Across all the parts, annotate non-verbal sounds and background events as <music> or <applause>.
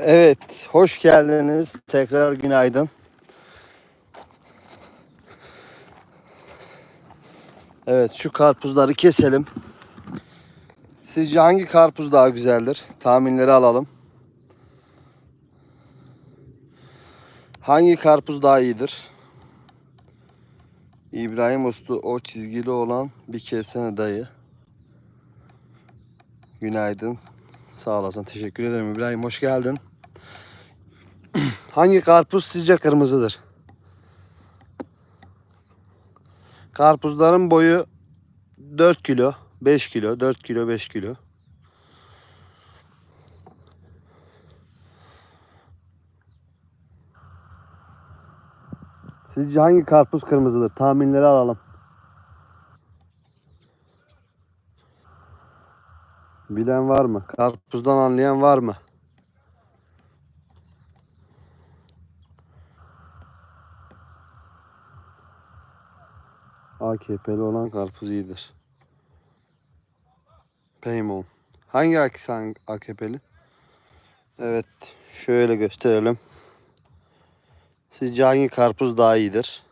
Evet, hoş geldiniz. Tekrar günaydın. Evet, şu karpuzları keselim. Sizce hangi karpuz daha güzeldir? Tahminleri alalım. Hangi karpuz daha iyidir? İbrahim Ustu o çizgili olan bir kessene dayı. Günaydın. Sağ olasın. Teşekkür ederim İbrahim. Hoş geldin. Hangi karpuz sizce kırmızıdır? Karpuzların boyu 4 kilo, 5 kilo, 4 kilo, 5 kilo. Sizce hangi karpuz kırmızıdır? Tahminleri alalım. Bilen var mı? Karpuzdan anlayan var mı? AKP'li olan karpuz iyidir. Peymon. Hangi akisi hangi AKP'li? Evet. Şöyle gösterelim. Sizce hangi karpuz daha iyidir?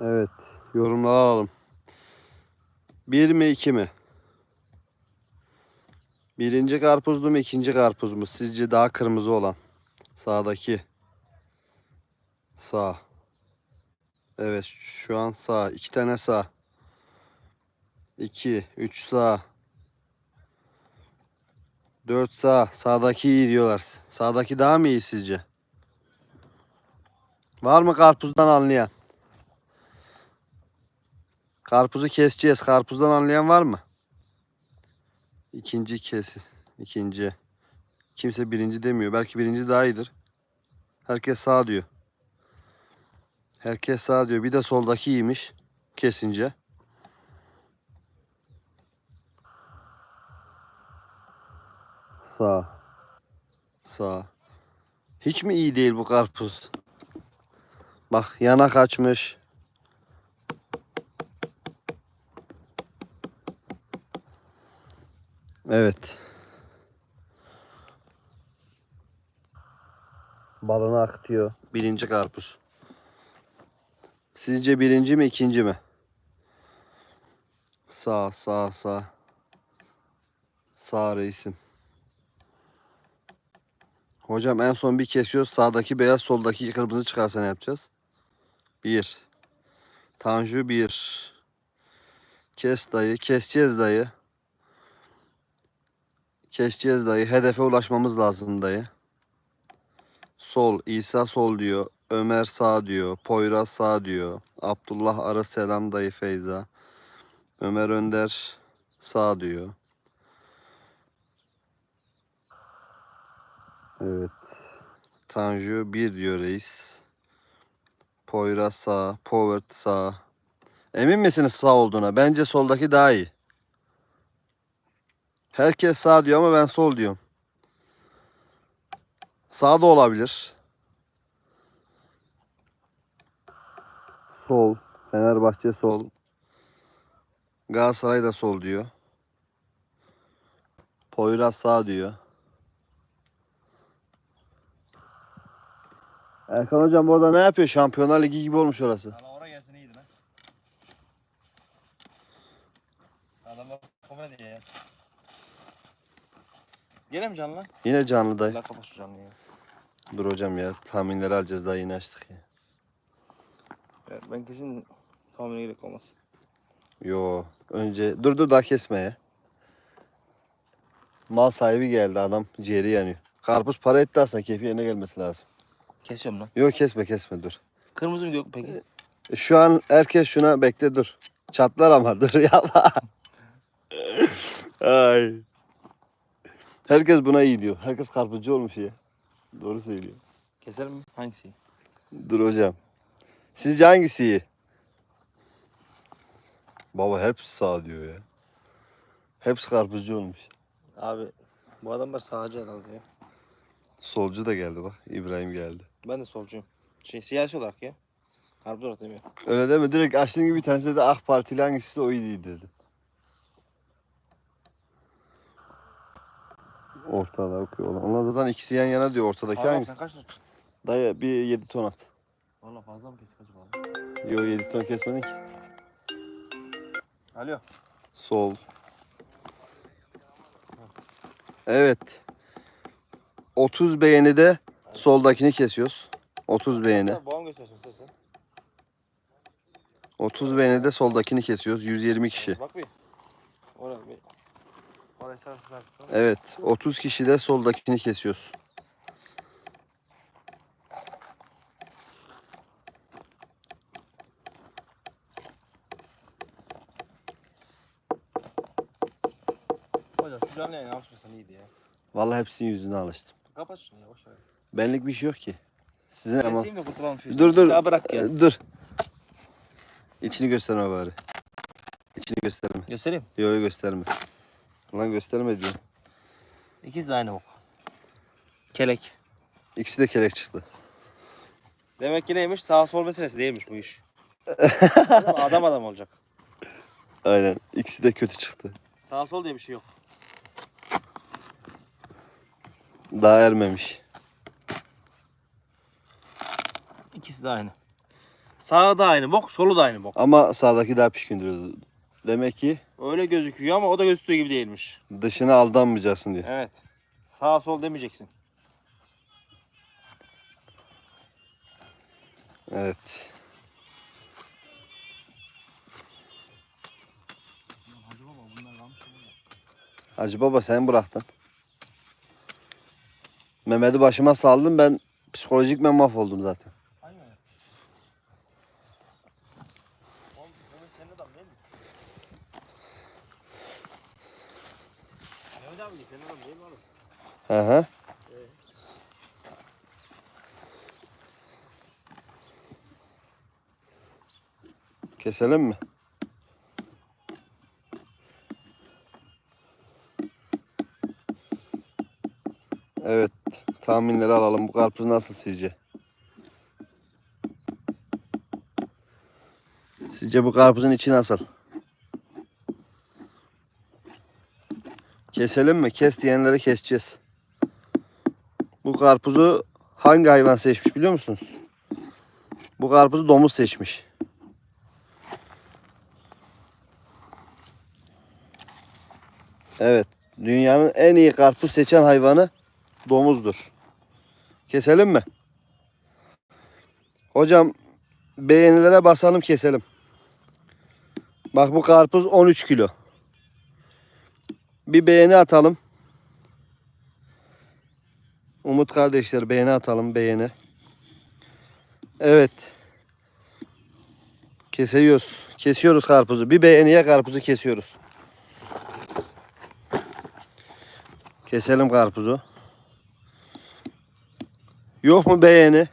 Evet. Yorumları alalım. Bir mi iki mi? Birinci karpuzlu mu ikinci karpuz mu? Sizce daha kırmızı olan. Sağdaki. Sağ. Evet şu an sağ. İki tane sağ. İki. Üç sağ. Dört sağ. Sağdaki iyi diyorlar. Sağdaki daha mı iyi sizce? Var mı karpuzdan anlayan? Karpuzu keseceğiz. Karpuzdan anlayan var mı? İkinci kes. İkinci. Kimse birinci demiyor. Belki birinci daha iyidir. Herkes sağ diyor. Herkes sağ diyor. Bir de soldaki iyiymiş. Kesince. Sağ. Sağ. Hiç mi iyi değil bu karpuz? Bak yana kaçmış. Evet. Balını akıtıyor. Birinci karpuz. Sizce birinci mi ikinci mi? Sağ sağ sağ. Sağ reisim. Hocam en son bir kesiyoruz. Sağdaki beyaz soldaki kırmızı çıkarsa ne yapacağız? Bir. Tanju bir. Kes dayı. Keseceğiz dayı. Keseceğiz dayı. Hedefe ulaşmamız lazım dayı. Sol. İsa sol diyor. Ömer sağ diyor. Poyraz sağ diyor. Abdullah ara selam dayı Feyza. Ömer Önder sağ diyor. Evet. Tanju bir diyor reis. Poyraz sağ. Povert sağ. Emin misiniz sağ olduğuna? Bence soldaki daha iyi. Herkes sağ diyor ama ben sol diyorum. Sağ da olabilir. Sol. Fenerbahçe sol. Galatasaray da sol diyor. Poyraz sağ diyor. Erkan hocam orada ne yapıyor? Şampiyonlar Ligi gibi olmuş orası. Ama oraya gelsin iyiydi lan. Adamlar kafana diye ya. Gene mi canlı lan? Yine canlı dayı. Allah kapat şu canlıyı ya. Dur hocam ya tahminleri alacağız daha yeni açtık ya. Ben kesin tahmine gerek olmaz. Yo önce dur dur daha kesme ya. Mal sahibi geldi adam ciğeri yanıyor. Karpuz para etti aslında keyfi yerine gelmesi lazım. Kesiyorum lan. Yo kesme kesme dur. Kırmızı mı yok peki? Şu an herkes şuna bekle dur. Çatlar ama dur <laughs> yapma. <laughs> Ay. Herkes buna iyi diyor. Herkes karpuzcu olmuş ya. Doğru söylüyor. Keserim mi? Hangisi? Dur hocam. Sizce hangisi iyi? Baba hepsi sağ diyor ya. Hepsi karpuzcu olmuş. Abi bu adamlar sağcı herhalde ya. Solcu da geldi bak. İbrahim geldi. Ben de solcuyum. Şey siyasi olarak ya. Karpuz olarak demiyor. Öyle deme. Direkt açtığın gibi bir tanesi de AK Partili hangisi o iyi dedi. Ortada okuyor. Onlar zaten ikisi yan yana diyor ortadaki Abi hangisi? sen kaç tut? Dayı bir 7 ton at. Valla fazla mı kesik acaba? Yo 7 ton kesmedin ki. Alo. Sol. Evet. 30 beğeni de soldakini kesiyoruz. 30 beğeni. Babam göstersin istersen. 30 beğeni de soldakini kesiyoruz. 120 kişi. Bak bir. Oraya bir. Evet. 30 kişi de soldakini kesiyoruz. Hocam şu canlı yayına alışmasan iyiydi ya. Vallahi hepsinin yüzüne alıştım. Kapat şunu ya boş ver. Benlik bir şey yok ki. Sizin ama. Keseyim de kurtulalım şu işten. Dur dur. Ya bırak ya. Dur. İçini gösterme bari. İçini gösterme. Göstereyim. Yo yo gösterme. Ulan gösterme diyor. İkisi de aynı bok. Kelek. İkisi de kelek çıktı. Demek ki neymiş? Sağ sol meselesi değilmiş bu iş. adam, <laughs> adam adam olacak. Aynen. İkisi de kötü çıktı. Sağ sol diye bir şey yok. Daha ermemiş. İkisi de aynı. Sağı da aynı bok, solu da aynı bok. Ama sağdaki daha pişkin duruyordu. Demek ki Öyle gözüküyor ama o da gözüktüğü gibi değilmiş. dışına aldanmayacaksın diye. Evet. Sağ sol demeyeceksin. Evet. Hacı baba sen bıraktın. Mehmet'i başıma saldın ben psikolojik ben mahvoldum zaten. Aynen. Oğlum Mehmet senin adam değil mi? Mehmet abi senin adam değil mi oğlum? Hı hı. Keselim mi? Evet, tahminleri alalım. Bu karpuz nasıl sizce? Sizce bu karpuzun içi nasıl? Keselim mi? Kes diyenleri keseceğiz. Bu karpuzu hangi hayvan seçmiş biliyor musunuz? Bu karpuzu domuz seçmiş. Evet. Dünyanın en iyi karpuz seçen hayvanı domuzdur. Keselim mi? Hocam beğenilere basalım keselim. Bak bu karpuz 13 kilo. Bir beğeni atalım. Umut kardeşler beğeni atalım beğeni. Evet. Kesiyoruz. Kesiyoruz karpuzu. Bir beğeniye karpuzu kesiyoruz. Keselim karpuzu. Yok mu beğeni?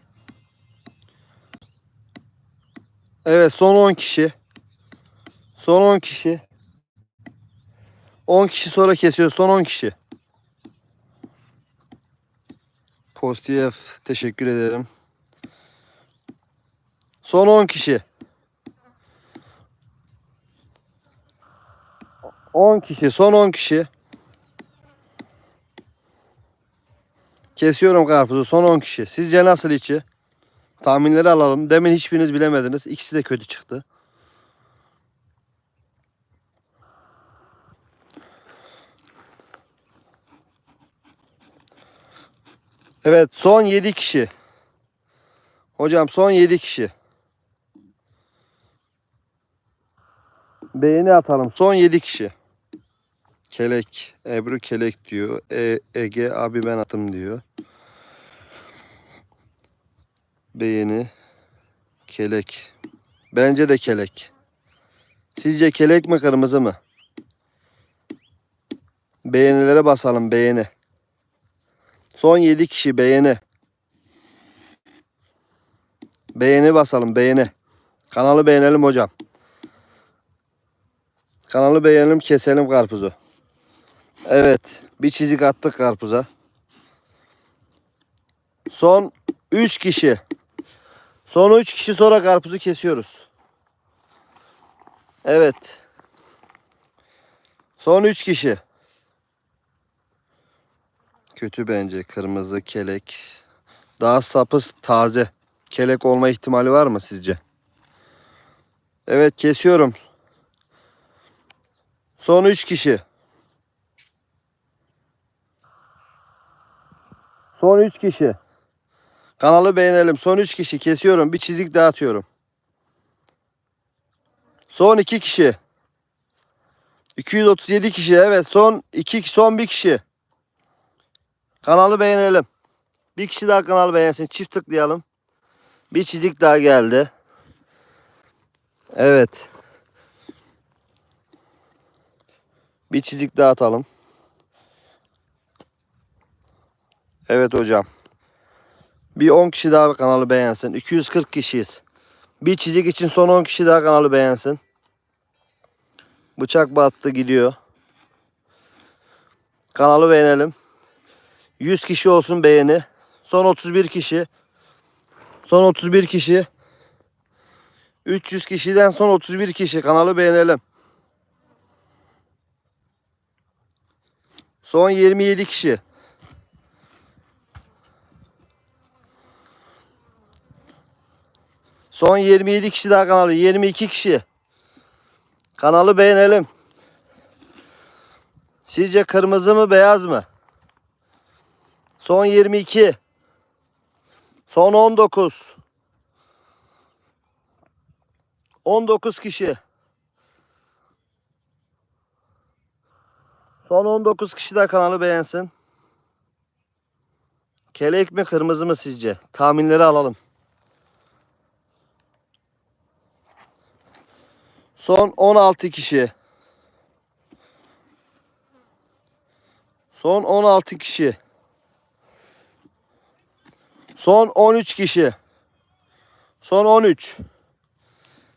Evet son 10 kişi. Son 10 kişi. 10 kişi sonra kesiyor. Son 10 kişi. Pozitif. Teşekkür ederim. Son 10 kişi. 10 kişi. Son 10 kişi. Kesiyorum karpuzu. Son 10 kişi. Sizce nasıl içi? Tahminleri alalım. Demin hiçbiriniz bilemediniz. İkisi de kötü çıktı. Evet son 7 kişi. Hocam son 7 kişi. Beğeni atalım. Son 7 kişi. Kelek. Ebru Kelek diyor. E, Ege abi ben atım diyor. Beğeni. Kelek. Bence de kelek. Sizce kelek mi kırmızı mı? Beğenilere basalım beğeni. Son 7 kişi beğeni. Beğeni basalım beğeni. Kanalı beğenelim hocam. Kanalı beğenelim keselim karpuzu. Evet bir çizik attık karpuza. Son 3 kişi. Son 3 kişi sonra karpuzu kesiyoruz. Evet. Son 3 kişi. Kötü bence kırmızı kelek. Daha sapı taze. Kelek olma ihtimali var mı sizce? Evet kesiyorum. Son 3 kişi. Son 3 kişi. Kanalı beğenelim. Son 3 kişi kesiyorum. Bir çizik dağıtıyorum. Son 2 kişi. 237 kişi. Evet son 2 son 1 kişi. Kanalı beğenelim. Bir kişi daha kanalı beğensin. Çift tıklayalım. Bir çizik daha geldi. Evet. Bir çizik daha atalım. Evet hocam. Bir 10 kişi daha kanalı beğensin. 240 kişiyiz. Bir çizik için son 10 kişi daha kanalı beğensin. Bıçak battı gidiyor. Kanalı beğenelim. 100 kişi olsun beğeni. Son 31 kişi. Son 31 kişi. 300 kişiden son 31 kişi. Kanalı beğenelim. Son 27 kişi. Son 27 kişi daha kanalı. 22 kişi. Kanalı beğenelim. Sizce kırmızı mı beyaz mı? Son 22. Son 19. 19 kişi. Son 19 kişi de kanalı beğensin. Kelek mi kırmızı mı sizce? Tahminleri alalım. Son 16 kişi. Son 16 kişi. Son 13 kişi. Son 13.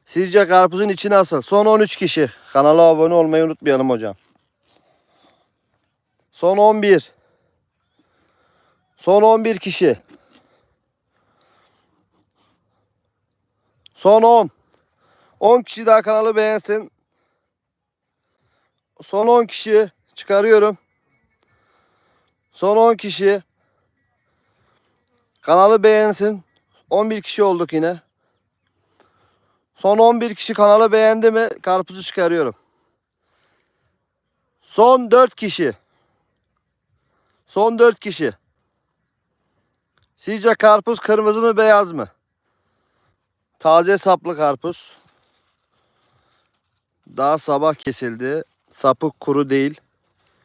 Sizce karpuzun içi nasıl? Son 13 kişi. Kanala abone olmayı unutmayalım hocam. Son 11. Son 11 kişi. Son 10. 10 kişi daha kanalı beğensin. Son 10 kişi çıkarıyorum. Son 10 kişi kanalı beğensin. 11 kişi olduk yine. Son 11 kişi kanalı beğendi mi karpuzu çıkarıyorum. Son 4 kişi. Son 4 kişi. Sizce karpuz kırmızı mı beyaz mı? Taze saplı karpuz. Daha sabah kesildi. Sapı kuru değil.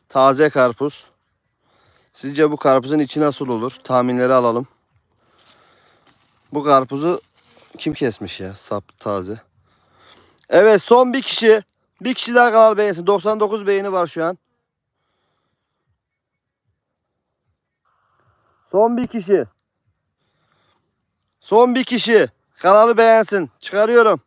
Taze karpuz. Sizce bu karpuzun içi nasıl olur? Tahminleri alalım. Bu karpuzu kim kesmiş ya? Sap taze. Evet son bir kişi. Bir kişi daha kanal beğensin. 99 beğeni var şu an. Son bir kişi. Son bir kişi. Kanalı beğensin. Çıkarıyorum.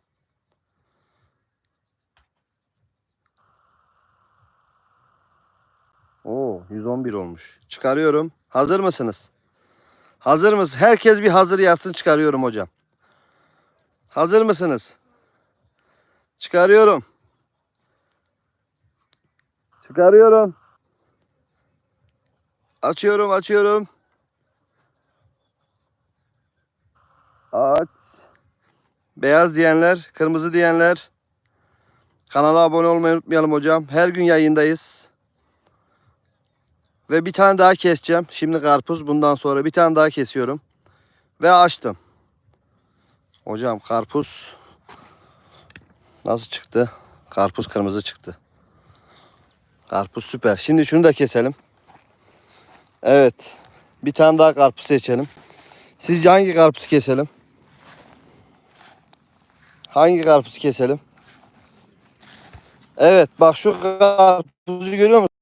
Oo 111 olmuş. Çıkarıyorum. Hazır mısınız? Hazır mısınız? Herkes bir hazır yazsın çıkarıyorum hocam. Hazır mısınız? Çıkarıyorum. Çıkarıyorum. Açıyorum, açıyorum. Aç. Beyaz diyenler, kırmızı diyenler. Kanala abone olmayı unutmayalım hocam. Her gün yayındayız. Ve bir tane daha keseceğim. Şimdi karpuz bundan sonra bir tane daha kesiyorum. Ve açtım. Hocam karpuz nasıl çıktı? Karpuz kırmızı çıktı. Karpuz süper. Şimdi şunu da keselim. Evet. Bir tane daha karpuz seçelim. Sizce hangi karpuz keselim? Hangi karpuz keselim? Evet bak şu karpuzu görüyor musun?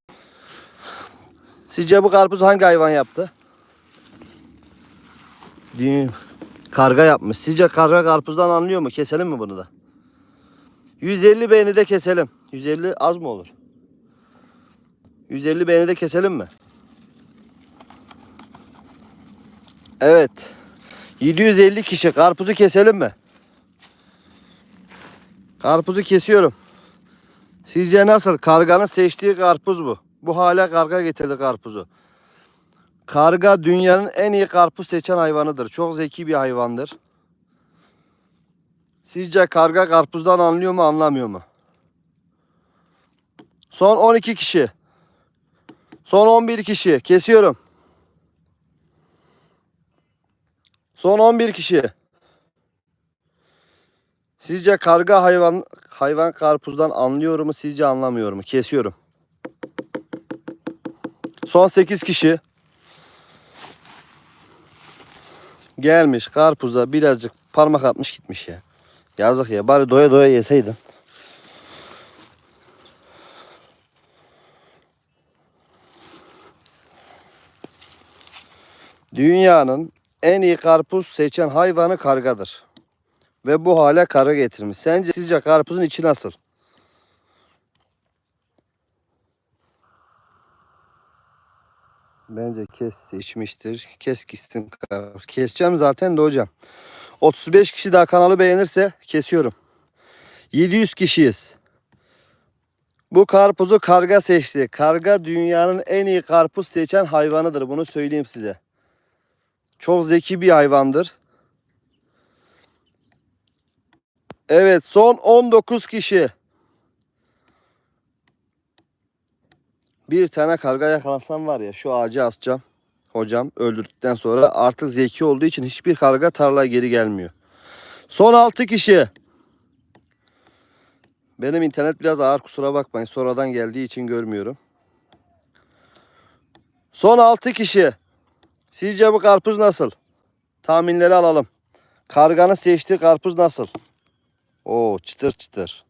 Sizce bu karpuzu hangi hayvan yaptı? Düğün. Karga yapmış. Sizce karga karpuzdan anlıyor mu? Keselim mi bunu da? 150 beğeni de keselim. 150 az mı olur? 150 beğeni de keselim mi? Evet. 750 kişi. Karpuzu keselim mi? Karpuzu kesiyorum. Sizce nasıl? Karganın seçtiği karpuz bu. Bu hale karga getirdi karpuzu. Karga dünyanın en iyi karpuz seçen hayvanıdır. Çok zeki bir hayvandır. Sizce karga karpuzdan anlıyor mu anlamıyor mu? Son 12 kişi. Son 11 kişi. Kesiyorum. Son 11 kişi. Sizce karga hayvan hayvan karpuzdan anlıyor mu sizce anlamıyor mu? Kesiyorum. Son 8 kişi. Gelmiş karpuza birazcık parmak atmış gitmiş ya. Yazık ya bari doya doya yeseydin. Dünyanın en iyi karpuz seçen hayvanı kargadır. Ve bu hale karga getirmiş. Sence sizce karpuzun içi nasıl? Bence kes içmiştir. Kes gitsin karpuz. Keseceğim zaten de hocam. 35 kişi daha kanalı beğenirse kesiyorum. 700 kişiyiz. Bu karpuzu karga seçti. Karga dünyanın en iyi karpuz seçen hayvanıdır. Bunu söyleyeyim size. Çok zeki bir hayvandır. Evet son 19 kişi. Bir tane karga yakalansam var ya şu ağacı asacağım. Hocam öldürdükten sonra artık zeki olduğu için hiçbir karga tarlaya geri gelmiyor. Son 6 kişi. Benim internet biraz ağır kusura bakmayın. Sonradan geldiği için görmüyorum. Son 6 kişi. Sizce bu karpuz nasıl? Tahminleri alalım. Karganın seçtiği karpuz nasıl? Oo çıtır çıtır.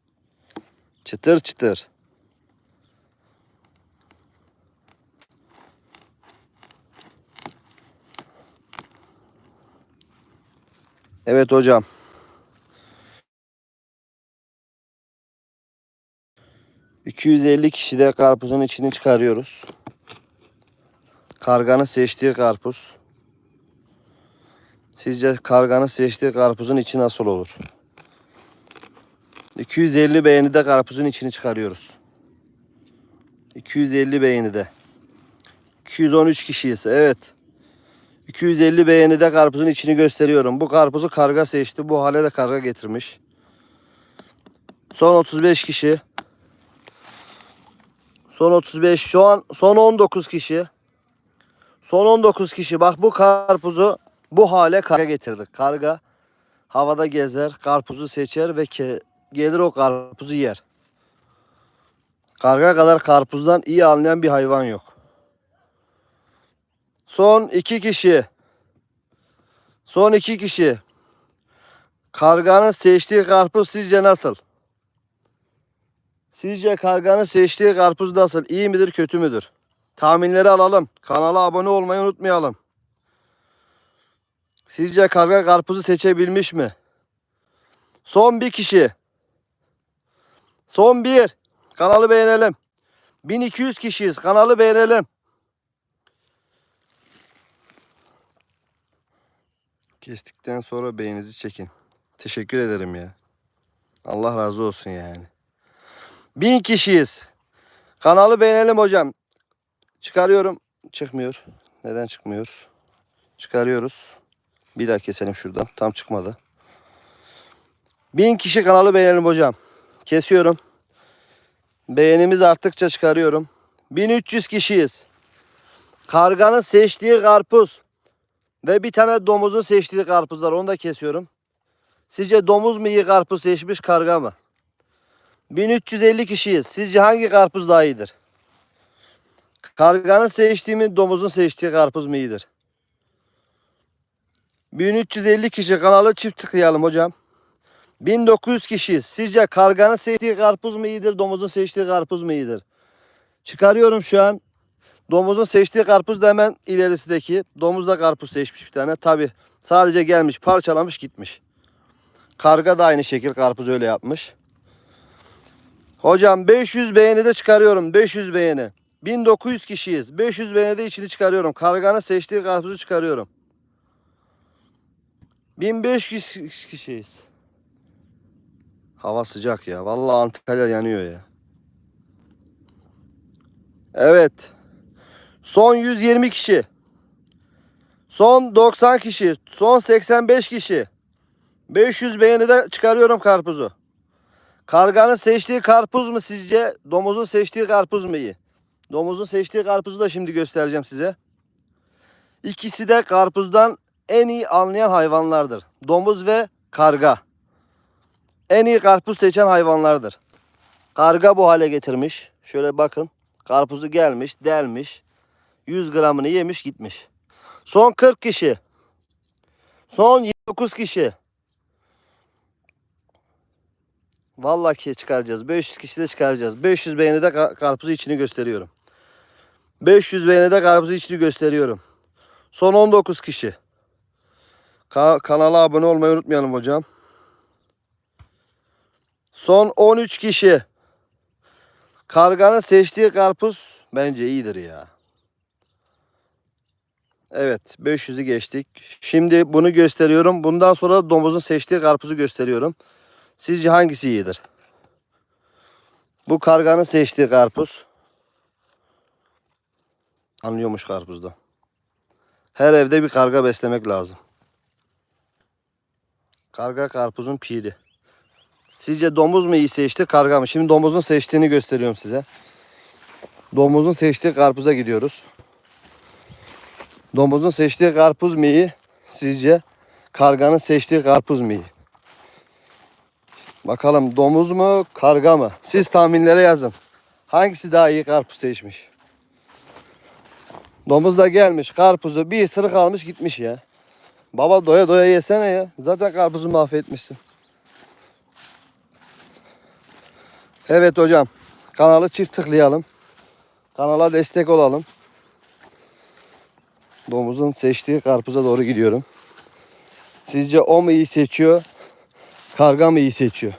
Çıtır çıtır. Evet hocam. ...250 kişi de karpuzun içini çıkarıyoruz. Karganın seçtiği karpuz. Sizce karganın seçtiği karpuzun içi nasıl olur? 250 beğeni de karpuzun içini çıkarıyoruz. 250 beğeni de. 213 kişiyiz. Evet. 250 beğeni de karpuzun içini gösteriyorum. Bu karpuzu karga seçti. Bu hale de karga getirmiş. Son 35 kişi. Son 35. Şu an son 19 kişi. Son 19 kişi. Bak bu karpuzu bu hale karga getirdik. Karga havada gezer, karpuzu seçer ve ke gelir o karpuzu yer. Karga kadar karpuzdan iyi anlayan bir hayvan yok. Son iki kişi. Son iki kişi. Karganın seçtiği karpuz sizce nasıl? Sizce karganın seçtiği karpuz nasıl? İyi midir, kötü müdür? Tahminleri alalım. Kanala abone olmayı unutmayalım. Sizce karga karpuzu seçebilmiş mi? Son bir kişi. Son bir. Kanalı beğenelim. 1200 kişiyiz. Kanalı beğenelim. Kestikten sonra beğeninizi çekin. Teşekkür ederim ya. Allah razı olsun yani. Bin kişiyiz. Kanalı beğenelim hocam. Çıkarıyorum. Çıkmıyor. Neden çıkmıyor? Çıkarıyoruz. Bir daha keselim şuradan. Tam çıkmadı. Bin kişi kanalı beğenelim hocam. Kesiyorum. Beğenimiz arttıkça çıkarıyorum. 1300 kişiyiz. Karganın seçtiği karpuz ve bir tane domuzun seçtiği karpuzlar. Onu da kesiyorum. Sizce domuz mu iyi karpuz seçmiş karga mı? 1350 kişiyiz. Sizce hangi karpuz daha iyidir? Karganın seçtiği mi domuzun seçtiği karpuz mu iyidir? 1350 kişi kanalı çift tıklayalım hocam. 1900 kişiyiz. Sizce karganın seçtiği karpuz mu iyidir, domuzun seçtiği karpuz mu iyidir? Çıkarıyorum şu an. Domuzun seçtiği karpuz da hemen ilerisindeki. Domuz da karpuz seçmiş bir tane. Tabi sadece gelmiş parçalamış gitmiş. Karga da aynı şekil karpuz öyle yapmış. Hocam 500 beğeni de çıkarıyorum. 500 beğeni. 1900 kişiyiz. 500 beğeni de içini çıkarıyorum. Karganın seçtiği karpuzu çıkarıyorum. 1500 kişiyiz. Hava sıcak ya. Vallahi Antalya yanıyor ya. Evet. Son 120 kişi. Son 90 kişi. Son 85 kişi. 500 beğeni de çıkarıyorum karpuzu. Karganın seçtiği karpuz mu sizce? Domuzun seçtiği karpuz mu iyi? Domuzun seçtiği karpuzu da şimdi göstereceğim size. İkisi de karpuzdan en iyi anlayan hayvanlardır. Domuz ve karga. En iyi karpuz seçen hayvanlardır. Karga bu hale getirmiş. Şöyle bakın. Karpuzu gelmiş, delmiş. 100 gramını yemiş gitmiş. Son 40 kişi. Son 29 kişi. Vallahi çıkaracağız. 500 kişi de çıkaracağız. 500 beğeni de ka- karpuzu içini gösteriyorum. 500 beğeni de karpuzu içini gösteriyorum. Son 19 kişi. Ka- kanala abone olmayı unutmayalım hocam. Son 13 kişi. Karganın seçtiği karpuz bence iyidir ya. Evet 500'ü geçtik. Şimdi bunu gösteriyorum. Bundan sonra domuzun seçtiği karpuzu gösteriyorum. Sizce hangisi iyidir? Bu karganın seçtiği karpuz. Anlıyormuş karpuzda. Her evde bir karga beslemek lazım. Karga karpuzun piri. Sizce domuz mu iyi seçti, karga mı? Şimdi domuzun seçtiğini gösteriyorum size. Domuzun seçtiği karpuza gidiyoruz. Domuzun seçtiği karpuz mu? Sizce karganın seçtiği karpuz mu? Bakalım domuz mu, karga mı? Siz tahminlere yazın. Hangisi daha iyi karpuz seçmiş? Domuz da gelmiş, karpuzu bir ısırık almış gitmiş ya. Baba doya doya yesene ya. Zaten karpuzu mahvetmişsin. Evet hocam. Kanalı çift tıklayalım. Kanala destek olalım. Domuzun seçtiği karpuza doğru gidiyorum. Sizce o mu iyi seçiyor? Karga mı iyi seçiyor?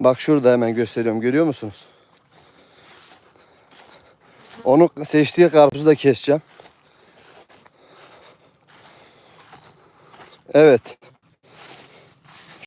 Bak şurada hemen gösteriyorum. Görüyor musunuz? Onu seçtiği karpuzu da keseceğim. Evet.